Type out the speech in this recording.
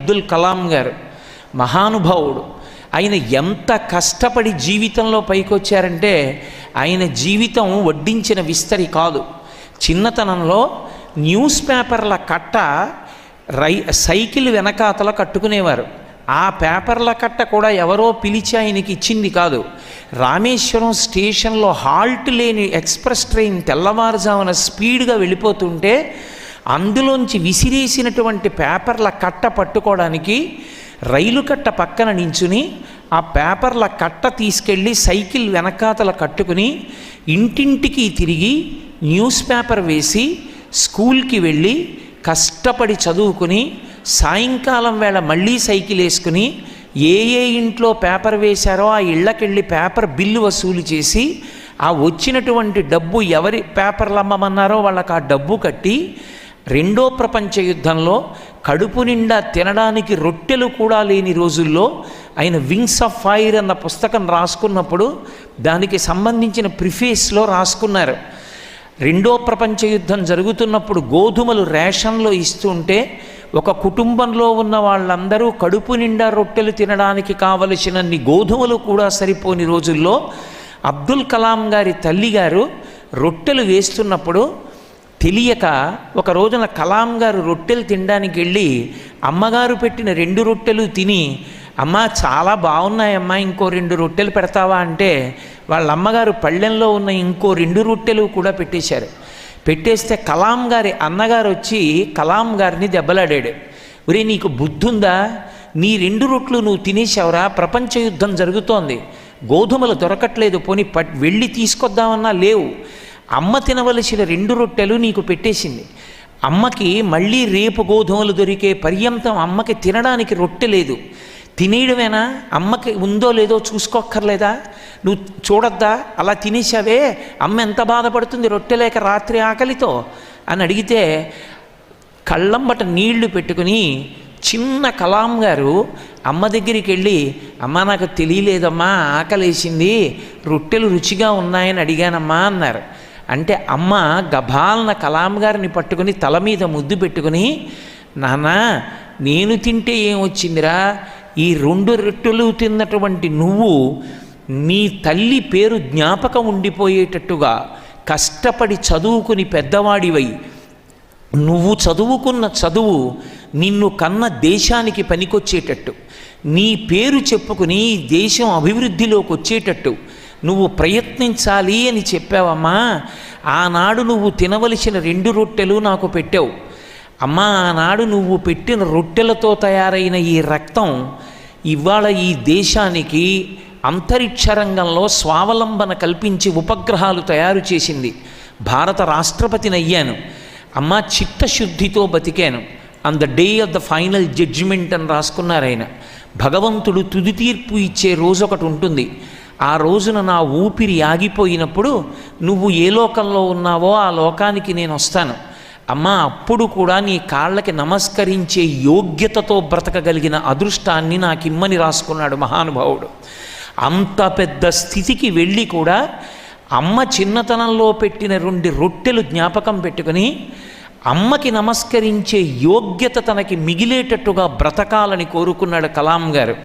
అబ్దుల్ కలాం గారు మహానుభావుడు. ఆయన ఎంత కష్టపడి జీవితంలో పైకొచ్చారంటే ఆయన జీవితం వడ్డించిన విస్తరి కాదు. చిన్నతనంలో న్యూస్ పేపర్ల కట్ట రై సైకిల్ వెనకాతల కట్టుకునేవారు. ఆ పేపర్ల కట్ట కూడా ఎవరో పిలిచి ఆయనకి ఇచ్చింది కాదు. రామేశ్వరం స్టేషన్లో హాల్ట్ లేని ఎక్స్ప్రెస్ ట్రైన్ తెల్లవారుజామున స్పీడ్గా వెళ్ళిపోతుంటే అందులోంచి విసిరేసినటువంటి పేపర్ల కట్ట పట్టుకోవడానికి రైలు కట్ట పక్కన నించుని ఆ పేపర్ల కట్ట తీసుకెళ్ళి సైకిల్ వెనకాతల కట్టుకుని ఇంటింటికి తిరిగి న్యూస్ పేపర్ వేసి స్కూల్కి వెళ్ళి కష్టపడి చదువుకుని సాయంకాలం వేళ మళ్ళీ సైకిల్ వేసుకుని ఏ ఏ ఇంట్లో పేపర్ వేశారో ఆ ఇళ్ళకెళ్ళి పేపర్ బిల్లు వసూలు చేసి ఆ వచ్చినటువంటి డబ్బు ఎవరి పేపర్లు అమ్మమన్నారో వాళ్ళకి ఆ డబ్బు కట్టి రెండో ప్రపంచ యుద్ధంలో కడుపు నిండా తినడానికి రొట్టెలు కూడా లేని రోజుల్లో ఆయన వింగ్స్ ఆఫ్ ఫైర్ అన్న పుస్తకం రాసుకున్నప్పుడు దానికి సంబంధించిన ప్రిఫేస్లో రాసుకున్నారు. రెండో ప్రపంచ యుద్ధం జరుగుతున్నప్పుడు గోధుమలు రేషన్లో ఇస్తుంటే ఒక కుటుంబంలో ఉన్న వాళ్ళందరూ కడుపు నిండా రొట్టెలు తినడానికి కావలసినన్ని గోధుమలు కూడా సరిపోని రోజుల్లో అబ్దుల్ కలాం గారి తల్లిగారు రొట్టెలు వేస్తున్నప్పుడు తెలియక ఒక రోజున కలాం గారు రొట్టెలు తినడానికి వెళ్ళి అమ్మగారు పెట్టిన రెండు రొట్టెలు తిని అమ్మ చాలా బాగున్నాయమ్మా ఇంకో రెండు రొట్టెలు పెడతావా? అంటే వాళ్ళ అమ్మగారు పళ్ళెంలో ఉన్న ఇంకో రెండు రొట్టెలు కూడా పెట్టేశారు. పెట్టేస్తే కలాం గారి అన్నగారు వచ్చి కలాం గారిని దెబ్బలాడాడు. ఒరే నీకు బుద్ధుందా? నీ రెండు రొట్లు నువ్వు తినేసావురా ప్రపంచ యుద్ధం జరుగుతోంది. గోధుమలు దొరకట్లేదు. పోని పట్ వెళ్ళి తీసుకొద్దామన్నా లేవు. అమ్మ తినవలసిన రెండు రొట్టెలు నీకు పెట్టేసింది. అమ్మకి మళ్ళీ రేపు గోధుమలు దొరికే పర్యంతం అమ్మకి తినడానికి రొట్టె లేదు. తినేయడమేనా? అమ్మకి ఉందో లేదో చూసుకోక్కర్లేదా? నువ్వు చూడొద్దా? అలా తినేసావే అమ్మ ఎంత బాధపడుతుంది రొట్టె లేక రాత్రి ఆకలితో? అని అడిగితే కళ్ళంబట నీళ్ళు పెట్టుకుని చిన్న కలాం గారు అమ్మ దగ్గరికి వెళ్ళి అమ్మ నాకు తెలియలేదమ్మా ఆకలేసింది రొట్టెలు రుచిగా ఉన్నాయని అడిగానమ్మా అన్నారు. అంటే అమ్మ గభాలన కలాం గారిని పట్టుకుని తల మీద ముద్దు పెట్టుకుని నాన్న నేను తింటే ఏం వచ్చిందిరా ఈ రెండు రొట్టెలు తిన్నటువంటి నువ్వు నీ తల్లి పేరు జ్ఞాపకం ఉండిపోయేటట్టుగా కష్టపడి చదువుకుని పెద్దవాడివై నువ్వు చదువుకున్న చదువు నిన్ను కన్న దేశానికి పనికొచ్చేటట్టు నీ పేరు చెప్పుకుని దేశం అభివృద్ధిలోకి వచ్చేటట్టు నువ్వు ప్రయత్నించాలి అని చెప్పావమ్మా. ఆనాడు నువ్వు తినవలసిన రెండు రొట్టెలు నాకు పెట్టావు. అమ్మా ఆనాడు నువ్వు పెట్టిన రొట్టెలతో తయారైన ఈ రక్తం ఇవాళ ఈ దేశానికి అంతరిక్ష రంగంలో స్వావలంబన కల్పించి ఉపగ్రహాలు తయారు చేసింది. భారత రాష్ట్రపతిని అయ్యాను. అమ్మ చిత్తశుద్ధితో బతికాను. On the day of the final judgement అని రాసుకున్నారు ఆయన. భగవంతుడు తుది తీర్పు ఇచ్చే రోజు ఒకటి ఉంటుంది. ఆ రోజున నా ఊపిరి ఆగిపోయినప్పుడు నువ్వు ఏ లోకంలో ఉన్నావో ఆ లోకానికి నేను వస్తాను. అమ్మ అప్పుడు కూడా నీ కాళ్ళకి నమస్కరించే యోగ్యతతో బ్రతకగలిగిన అదృష్టాన్ని నాకిమ్మని రాసుకున్నాడు మహానుభావుడు. అంత పెద్ద స్థితికి వెళ్ళి కూడా అమ్మ చిన్నతనంలో పెట్టిన రెండు రొట్టెలు జ్ఞాపకం పెట్టుకుని అమ్మకి నమస్కరించే యోగ్యత తనకి మిగిలేటట్టుగా బ్రతకాలని కోరుకున్నాడు కలాం గారు.